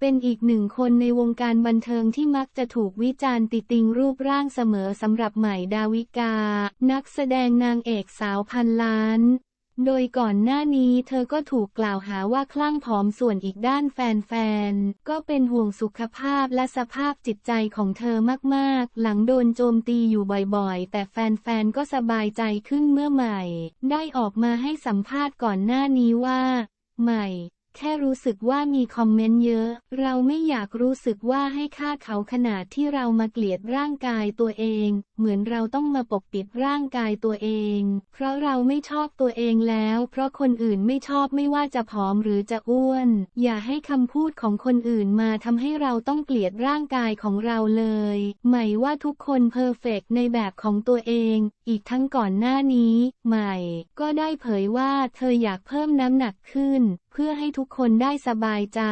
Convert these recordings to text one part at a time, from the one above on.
เป็นอีกหนึ่งคนในวงการบันเทิงที่มักจะถูกวิจารณ์ติติงรูปร่างเสมอสำหรับใหม่ดาวิกา นักแสดงนางเอกสาวพันล้าน โดยก่อนหน้านี้เธอก็ถูกกล่าวหาว่าคลั่งผอมส่วนอีกด้านแฟนๆ ก็เป็นห่วงสุขภาพและสภาพจิตใจของเธอมากๆ หลังโดนโจมตีอยู่บ่อยๆ แต่แฟนๆ ก็สบายใจขึ้นเมื่อใหม่ ได้ออกมาให้สัมภาษณ์ก่อนหน้านี้ว่า ใหม่ แค่รู้สึกว่ามีคอมเมนต์เยอะ เราไม่อยากรู้สึกว่าให้ค่าเขาขนาดที่เรามาเกลียดร่างกายตัวเอง เหมือนเราต้องมาปกปิดร่างกายตัวเอง เพราะเราไม่ชอบตัวเองแล้ว เพราะคนอื่นไม่ชอบไม่ว่าจะผอมหรือจะอ้วน อย่าให้คำพูดของคนอื่นมาทำให้เราต้องเกลียดร่างกายของเราเลยใหม่ว่าทุกคนเพอร์เฟกในแบบของตัวเอง อีกทั้งก่อนหน้านี้ ใหม่ ก็ได้เผยว่าเธออยากเพิ่มน้ำหนักขึ้น เพื่อให้ทุกคนได้สบายใจ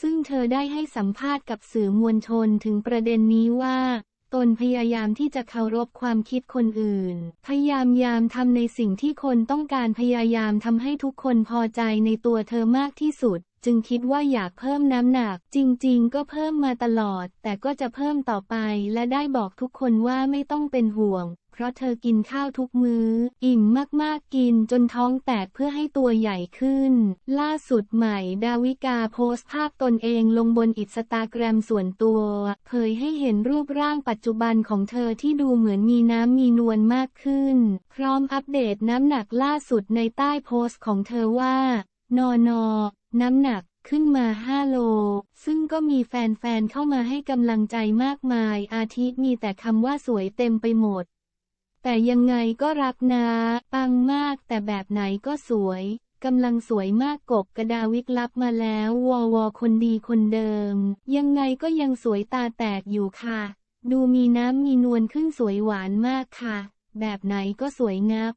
ซึ่งเธอได้ให้สัมภาษณ์กับสื่อมวลชนถึงประเด็นนี้ว่า ตนพยายามที่จะเคารพความคิดคนอื่น พยายามยามทำในสิ่งที่คนต้องการพยายามทำให้ทุกคนพอใจในตัวเธอมากที่สุด จึงคิดว่าอยากเพิ่มน้ำหนัก จริงๆ ก็เพิ่มมาตลอด แต่ก็จะเพิ่มต่อไปและได้บอกทุกคนว่าไม่ต้องเป็นห่วง เพราะเธอกินข้าวทุกมือ้อ อิ่มมากๆกินจนท้องแตกเพื่อให้ตัวใหญ่ขึ้น ล่าสุดใหม่ดาวิกาโพสต์ภาพตนเองลงบนอินสตาแกรมส่วนตัวเผยให้เห็นรูปร่างปัจจุบันของเธอที่ดูเหมือนมีน้ำมีนวลมากขึ้น พร้อมอัปเดตน้ำหนักล่าสุดในใต้โพสต์ของเธอว่า นอนอน้ำหนักขึ้นมา 5 โล ซึ่งก็มีแฟนๆ เข้ามาให้กำลังใจมากมาย อาทิมีแต่คำว่าสวยเต็มไปหมด แต่ยังไงก็รักนะ ปังมากแต่แบบไหนก็สวยกำลังสวยมากกบกระดาวิกลับมาแล้ววอวอคนดีคนเดิม ยังไงก็ยังสวยตาแตกอยู่ค่ะ ดูมีน้ำมีนวลขึ้นสวยหวานมากค่ะ แบบไหนก็สวยงับ